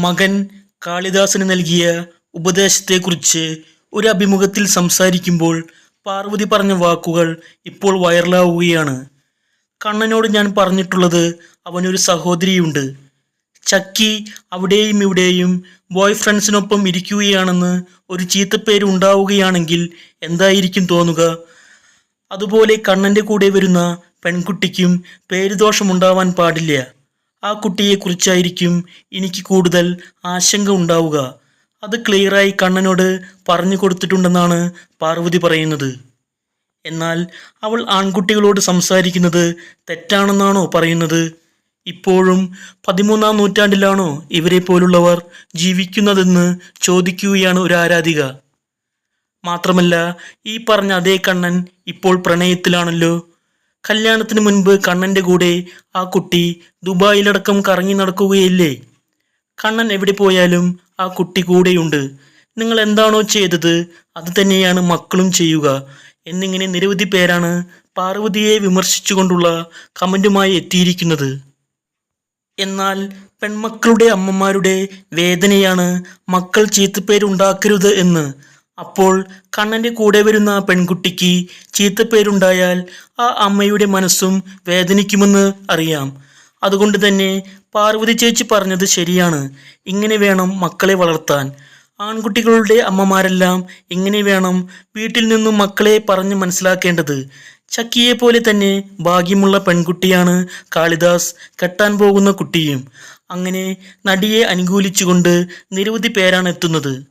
മകൻ കാളിദാസന് നൽകിയ ഉപദേശത്തെക്കുറിച്ച് ഒരു അഭിമുഖത്തിൽ സംസാരിക്കുമ്പോൾ പാർവതി പറഞ്ഞ വാക്കുകൾ ഇപ്പോൾ വൈറലാവുകയാണ്. കണ്ണനോട് ഞാൻ പറഞ്ഞിട്ടുള്ളത് അവനൊരു സഹോദരിയുണ്ട്. ചക്കി അവിടെയും ഇവിടെയും ബോയ് ഫ്രണ്ട്സിനൊപ്പം ഇരിക്കുകയാണെന്ന് ഒരു ചീത്തപ്പേര് ഉണ്ടാവുകയാണെങ്കിൽ എന്തായിരിക്കും തോന്നുക? അതുപോലെ കണ്ണന്റെ കൂടെ വരുന്ന പെൺകുട്ടിക്കും പേരുദോഷമുണ്ടാവാൻ പാടില്ല. ആ കുട്ടിയെക്കുറിച്ചായിരിക്കും എനിക്ക് കൂടുതൽ ആശങ്ക ഉണ്ടാവുക. അത് ക്ലിയറായി കണ്ണനോട് പറഞ്ഞു കൊടുത്തിട്ടുണ്ടെന്നാണ് പാർവതി പറയുന്നത്. എന്നാൽ അവൾ ആൺകുട്ടികളോട് സംസാരിക്കുന്നത് തെറ്റാണെന്നാണോ പറയുന്നത്? ഇപ്പോഴും പതിമൂന്നാം നൂറ്റാണ്ടിലാണോ ഇവരെ പോലുള്ളവർ ജീവിക്കുന്നതെന്ന് ചോദിക്കുകയാണ് ഒരു ആരാധിക. മാത്രമല്ല ഈ പറഞ്ഞ അതേ കണ്ണൻ ഇപ്പോൾ പ്രണയത്തിലാണല്ലോ. കല്യാണത്തിന് മുൻപ് കണ്ണന്റെ കൂടെ ആ കുട്ടി ദുബായിലടക്കം കറങ്ങി നടക്കുകയില്ലേ? കണ്ണൻ എവിടെ പോയാലും ആ കുട്ടി കൂടെയുണ്ട്. നിങ്ങൾ എന്താണോ ചെയ്തത് അത് തന്നെയാണ് മക്കളും ചെയ്യുക. എന്നിങ്ങനെ നിരവധി പേരാണ് പാർവതിയെ വിമർശിച്ചുകൊണ്ടുള്ള കമന്റുമായി എത്തിയിരിക്കുന്നത്. എന്നാൽ പെൺമക്കളുടെ അമ്മമാരുടെ വേദനയാണ് മക്കൾ ചീത്തപ്പേരുണ്ടാക്കരുത് എന്ന് അപ്പോൾ കണ്ണന്റെ കൂടെ വരുന്ന പെൺകുട്ടിക്ക് ചീത്തപ്പേരുണ്ടായാൽ ആ അമ്മയുടെ മനസ്സും വേദനിക്കുമെന്ന് അറിയാം. അതുകൊണ്ട് തന്നെ പാർവതി ചേച്ചി പറഞ്ഞത് ശരിയാണ്. ഇങ്ങനെ വേണം മക്കളെ വളർത്താൻ. ആൺകുട്ടികളുടെ അമ്മമാരെല്ലാം ഇങ്ങനെ വേണം വീട്ടിൽ നിന്നും മക്കളെ പറഞ്ഞ് മനസ്സിലാക്കേണ്ടത്. ചക്കിയെ പോലെ തന്നെ ഭാഗ്യമുള്ള പെൺകുട്ടിയാണ് കാളിദാസ് കെട്ടാൻ പോകുന്ന കുട്ടിയും. അങ്ങനെ നടിയെ അനുകൂലിച്ചുകൊണ്ട് നിരവധി പേരാണ് എത്തുന്നത്.